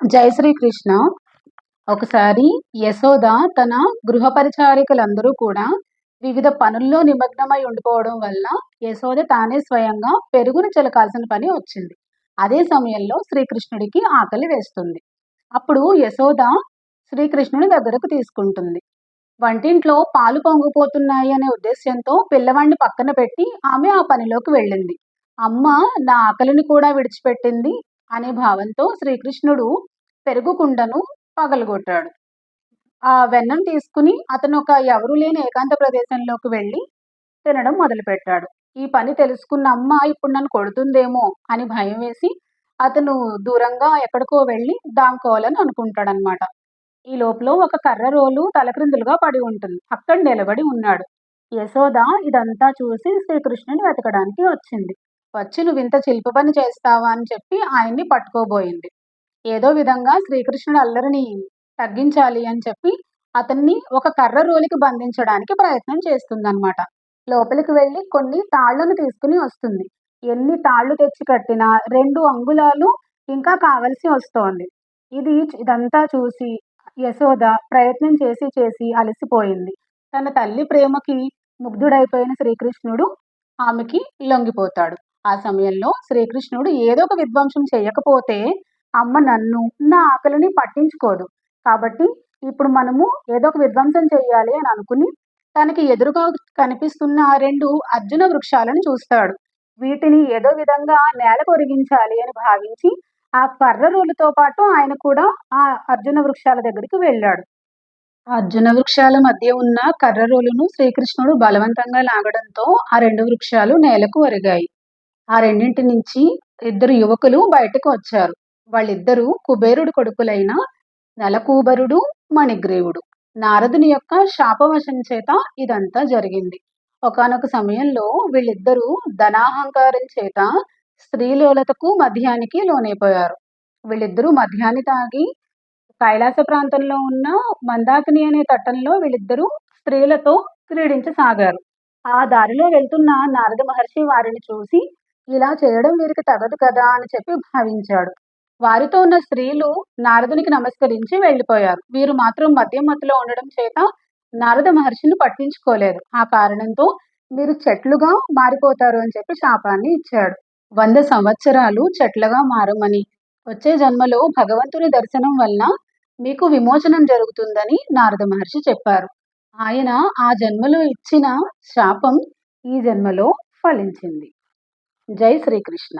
జై శ్రీకృష్ణ. ఒకసారి యశోద తన గృహపరిచారికలందరూ కూడా వివిధ పనుల్లో నిమగ్నమై ఉండిపోవడం వల్ల యశోద తానే స్వయంగా పెరుగును చిలకాల్సిన పని వచ్చింది. అదే సమయంలో శ్రీకృష్ణుడికి ఆకలి వేస్తుంది. అప్పుడు యశోద శ్రీకృష్ణుని దగ్గరకు తీసుకుంటుంది. వంటింట్లో పాలు పొంగిపోతున్నాయి అనే ఉద్దేశ్యంతో పిల్లవాడిని పక్కన పెట్టి ఆమె ఆ పనిలోకి వెళ్ళింది. అమ్మ నా ఆకలిని కూడా విడిచిపెట్టింది. అనే భావంతో శ్రీకృష్ణుడు పెరుగు కుండను పగలగొట్టాడు. ఆ వెన్నం తీసుకుని అతను ఒక ఎవరు లేని ఏకాంత ప్రదేశంలోకి వెళ్ళి తినడం మొదలుపెట్టాడు. ఈ పని తెలుసుకున్న అమ్మ ఇప్పుడు నన్ను కొడుతుందేమో అని భయం వేసి అతను దూరంగా ఎక్కడికో వెళ్ళి దాంకోవాలని అనుకుంటాడనమాట ఈ లోపల ఒక కర్ర రోలు తలక్రిందులుగా పడి ఉంటుంది. అక్కడ నిలబడి ఉన్నాడు. యశోద ఇదంతా చూసి శ్రీకృష్ణుని వెతకడానికి వచ్చింది. వచ్చి నువ్వు ఇంత చిలుపు పని చేస్తావా? అని చెప్పి ఆయన్ని పట్టుకోబోయింది. ఏదో విధంగా శ్రీకృష్ణుడు అల్లరిని తగ్గించాలి అని చెప్పి అతన్ని ఒక కర్ర రోలికి బంధించడానికి ప్రయత్నం చేస్తుందన్నమాట. లోపలికి వెళ్ళి కొన్ని తాళ్ళను తీసుకుని వస్తుంది. ఎన్ని తాళ్ళు తెచ్చి కట్టినా రెండు అంగుళాలు ఇంకా కావలసి వస్తోంది. ఇది ఇదంతా చూసి యశోద ప్రయత్నం చేసి చేసి అలసిపోయింది. తన తల్లి ప్రేమకి ముగ్ధుడైపోయిన శ్రీకృష్ణుడు ఆమెకి లొంగిపోతాడు. ఆ సమయంలో శ్రీకృష్ణుడు ఏదో ఒక విధ్వంసం చేయకపోతే అమ్మ నన్ను నా ఆకలిని పట్టించుకోదు. కాబట్టి ఇప్పుడు మనము ఏదో ఒక విధ్వంసం చేయాలి అని అనుకుని తనకి ఎదురుగా కనిపిస్తున్న రెండు అర్జున వృక్షాలను చూస్తాడు. వీటిని ఏదో విధంగా నేల కొరిగించాలి అని భావించి ఆ కర్ర రోలుతో పాటు ఆయన కూడా ఆ అర్జున వృక్షాల దగ్గరికి వెళ్ళాడు. అర్జున వృక్షాల మధ్య ఉన్న కర్ర రోలును శ్రీకృష్ణుడు బలవంతంగా లాగడంతో ఆ రెండు వృక్షాలు నేలకు ఒరిగాయి. ఆ రెండింటి నుంచి ఇద్దరు యువకులు బయటకు వచ్చారు. వాళ్ళిద్దరూ కుబేరుడు కొడుకులైన నెలకూబరుడు మణిగ్రీవుడు. నారదుని యొక్క శాపవశం చేత ఇదంతా జరిగింది. ఒకనొక సమయంలో వీళ్ళిద్దరూ ధనాహంకారం చేత స్త్రీలోలతకు మధ్యానికి లోనైపోయారు. వీళ్ళిద్దరూ మధ్యాన్ని తాగి కైలాస ప్రాంతంలో ఉన్న మందాకిని అనే తట్టంలో వీళ్ళిద్దరూ స్త్రీలతో క్రీడించసాగారు. ఆ దారిలో వెళ్తున్న నారద మహర్షి వారిని చూసి ఇలా చేయడం వీరికి తగదు కదా అని చెప్పి భావించాడు. వారితో ఉన్న స్త్రీలు నారదునికి నమస్కరించి వెళ్ళిపోయారు. వీరు మాత్రం మద్యం మత్తులో ఉండడం చేత నారద మహర్షిని పట్టించుకోలేదు. ఆ కారణంతో మీరు చెట్లుగా మారిపోతారు అని చెప్పి శాపాన్ని ఇచ్చాడు. వంద సంవత్సరాలు చెట్లుగా మారమని. వచ్చే జన్మలో భగవంతుని దర్శనం వలన మీకు విమోచనం జరుగుతుందని నారద మహర్షి చెప్పారు. ఆయన ఆ జన్మలో ఇచ్చిన శాపం ఈ జన్మలో ఫలించింది. జై శ్రీకృష్ణ